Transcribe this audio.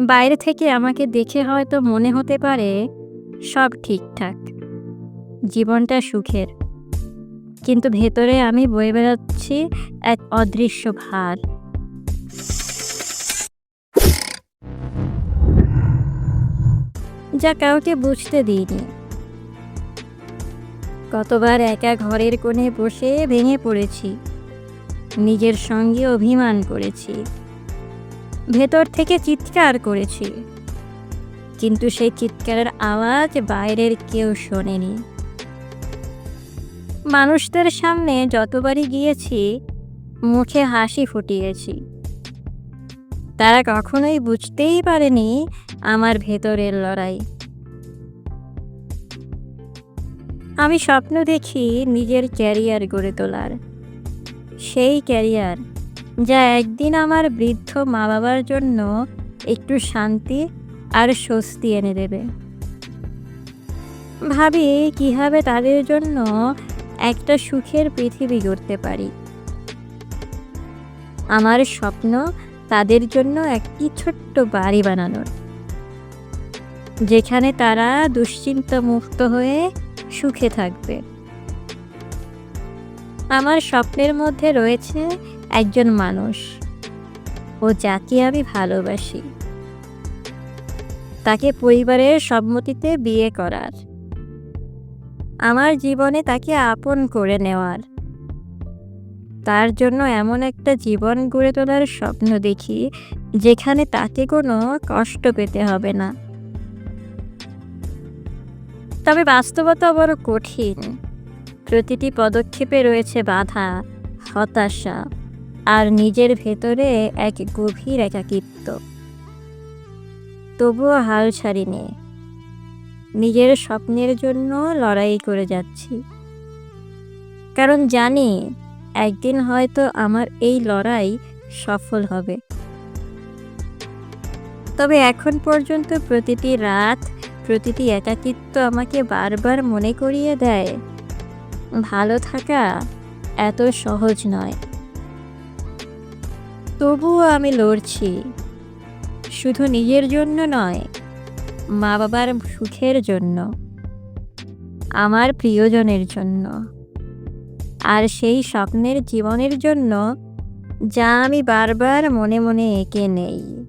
বাইরে থেকে আমাকে দেখে হয়তো মনে হতে পারে সব ঠিকঠাক। জীবনটা সুখের। কিন্তু ভেতরে আমি বয়ে বেড়াচ্ছি এক অদৃশ্য ভার। যা কাউকে বুঝতে দিইনি। কতবার একা ঘরের কোণে বসে ভেঙে পড়েছি। নিজের সঙ্গে অভিমান করেছি। ভেতর থেকে চিৎকার করেছি। কিন্তু সেই চিৎকারের আওয়াজ বাইরের কেউ শোনেনি। মানুষদের সামনে যতবারই গিয়েছি, মুখে হাসি ফুটিয়েছি। তারা কখনোই বুঝতেই পারেনি আমার ভেতরের লড়াই। আমি স্বপ্ন দেখি নিজের ক্যারিয়ার গড়ে তোলার। সেই ক্যারিয়ার যা একদিন আমার বৃদ্ধ মা বাবার জন্য একটু শান্তি আর স্বস্তি এনে দেবে। ভাবি, কীভাবে তাদের জন্য একটা সুখের পৃথিবী গড়তে পারি? আমার স্বপ্ন তাদের জন্য একটি ছোট্ট বাড়ি বানানোর, যেখানে তারা দুশ্চিন্তা মুক্ত হয়ে সুখে থাকবে। আমার স্বপ্নের মধ্যে রয়েছে একজন মানুষ। ও যাকে আমি ভালোবাসি। তাকে পরিবারের সম্মতিতে বিয়ে করার। আমার জীবনে তাকে আপন করে নেওয়ার। তার জন্য এমন একটা জীবন গড়ে তোলার স্বপ্ন দেখি, যেখানে তাকে কোনো কষ্ট পেতে হবে না। তবে বাস্তবতা বড় কঠিন। প্রতিটি পদক্ষেপে রয়েছে বাধা, হতাশা আর নিজের ভেতরে এক গভীর একাকিত্ব। তবুও হাল ছাড়িনি। নিজের স্বপ্নের জন্য লড়াই করে যাচ্ছি। কারণ জানি একদিন হয়তো আমার এই লড়াই সফল হবে। তবে এখন পর্যন্ত প্রতিটি রাত, প্রতিটি একাকিত্ব আমাকে বারবার মনে করিয়ে দেয়, ভালো থাকা এত সহজ নয়। তবুও আমি লড়ছি। শুধু নিজের জন্য নয় মা বাবার সুখের জন্য, আমার প্রিয়জনের জন্য। আর সেই স্বপ্নের জীবনের জন্য যা আমি বারবার মনে মনে এঁকে নেই।